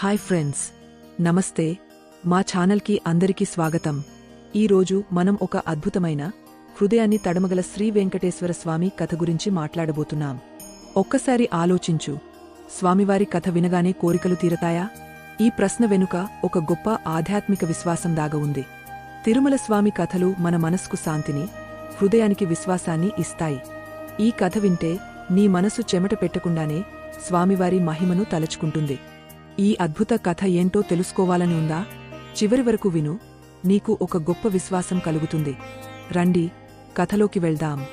Hi friends నమస్తే. మా ఛానల్కి అందరికీ స్వాగతం. ఈరోజు మనం ఒక అద్భుతమైన హృదయాన్ని తడమగల శ్రీ వెంకటేశ్వర స్వామి కథ గురించి మాట్లాడబోతున్నాం. ఒక్కసారి ఆలోచించు. స్వామివారి కథ వినగానే కోరికలు తీరతాయా? ఈ ప్రశ్న వెనుక ఒక గొప్ప ఆధ్యాత్మిక విశ్వాసం దాగ ఉంది. తిరుమల స్వామి కథలు మన మనస్కు శాంతిని హృదయానికి విశ్వాసాన్ని ఇస్తాయి. ఈ కథ వింటే నీ మనసు చెమట పెట్టకుండానే స్వామివారి మహిమను తలచుకుంటుంది. ఈ అద్భుత కథ ఏంటో తెలుసుకోవాలని ఉందా? చివరి వరకు విను. నీకు ఒక గొప్ప విశ్వాసం కలుగుతుంది. రండి కథలోకి వెళ్దాం.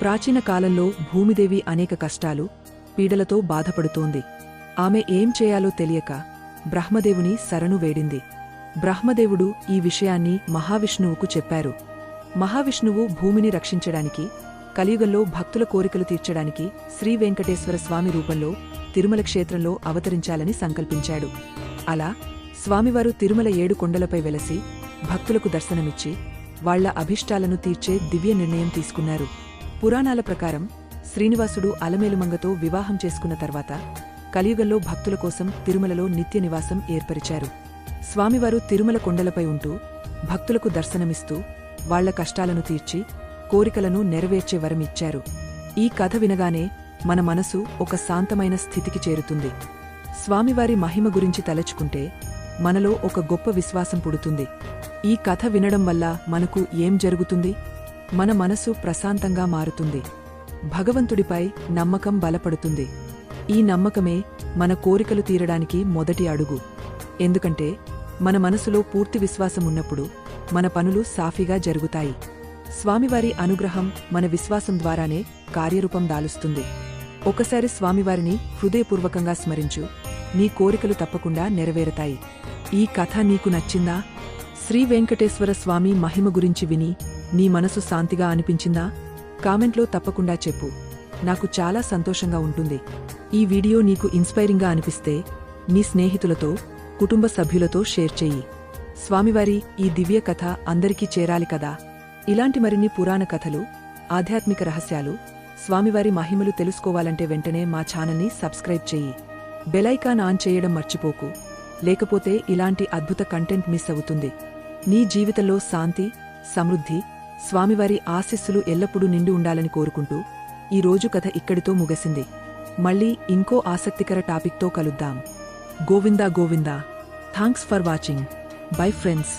ప్రాచీన కాలంలో భూమిదేవి అనేక కష్టాలు పీడలతో బాధపడుతోంది. ఆమె ఏం చేయాలో తెలియక బ్రహ్మదేవుని శరణు వేడింది. బ్రహ్మదేవుడు ఈ విషయాన్ని మహావిష్ణువుకు చెప్పారు. మహావిష్ణువు భూమిని రక్షించడానికి కలియుగంలో భక్తుల కోరికలు తీర్చడానికి శ్రీ వెంకటేశ్వర స్వామి రూపంలో తిరుమల క్షేత్రంలో అవతరించాలని సంకల్పించాడు. అలా స్వామివారు తిరుమల ఏడు కొండలపై వెలసి భక్తులకు దర్శనమిచ్చి వాళ్ళ అభిష్టాలను తీర్చే దివ్య నిర్ణయం తీసుకున్నారు. పురాణాల ప్రకారం శ్రీనివాసుడు అలమేలుమంగతో వివాహం చేసుకున్న తర్వాత కలియుగంలో భక్తుల కోసం తిరుమలలో నిత్య నివాసం ఏర్పరిచారు. స్వామివారు తిరుమల కొండలపై ఉంటూ భక్తులకు దర్శనమిస్తూ వాళ్ళ కష్టాలను తీర్చి కోరికలను నెరవేర్చే వరమిచ్చారు. ఈ కథ వినగానే మన మనసు ఒక శాంతమైన స్థితికి చేరుతుంది. స్వామివారి మహిమ గురించి తలచుకుంటే మనలో ఒక గొప్ప విశ్వాసం పుడుతుంది. ఈ కథ వినడం వల్ల మనకు ఏం జరుగుతుంది? మన మనసు ప్రశాంతంగా మారుతుంది. భగవంతుడిపై నమ్మకం బలపడుతుంది. ఈ నమ్మకమే మన కోరికలు తీరడానికి మొదటి అడుగు. ఎందుకంటే మన మనసులో పూర్తి విశ్వాసం ఉన్నప్పుడు మన పనులు సాఫీగా జరుగుతాయి. స్వామివారి అనుగ్రహం మన విశ్వాసం ద్వారానే కార్యరూపం దాలుస్తుంది. ఒకసారి స్వామివారిని హృదయపూర్వకంగా స్మరించు. నీ కోరికలు తప్పకుండా నెరవేరతాయి. ఈ కథ నీకు నచ్చిందా? శ్రీ వెంకటేశ్వర స్వామి మహిమ గురించి విని నీ మనసు శాంతిగా అనిపించిందా? కామెంట్లో తప్పకుండా చెప్పు. నాకు చాలా సంతోషంగా ఉంటుంది. ఈ వీడియో నీకు ఇన్స్పైరింగ్గా అనిపిస్తే నీ స్నేహితులతో కుటుంబ సభ్యులతో షేర్ చెయ్యి. స్వామివారి ఈ దివ్య కథ అందరికీ చేరాలి కదా? ఇలాంటి మరిన్ని పురాణ కథలు ఆధ్యాత్మిక రహస్యాలు స్వామివారి మహిమలు తెలుసుకోవాలంటే వెంటనే మా ఛానల్ని సబ్స్క్రైబ్ చెయ్యి. బెలైకాన్ ఆన్ చేయడం మర్చిపోకు. లేకపోతే ఇలాంటి అద్భుత కంటెంట్ మిస్ అవుతుంది. నీ జీవితంలో శాంతి సమృద్ధి స్వామివారి ఆశీస్సులు ఎల్లప్పుడూ నిండి ఉండాలని కోరుకుంటూ ఈ రోజు కథ ఇక్కడితో ముగిసింది. మళ్ళీ ఇంకో ఆసక్తికర టాపిక్తో కలుద్దాం. Govinda Govinda. Thanks for watching. Bye friends.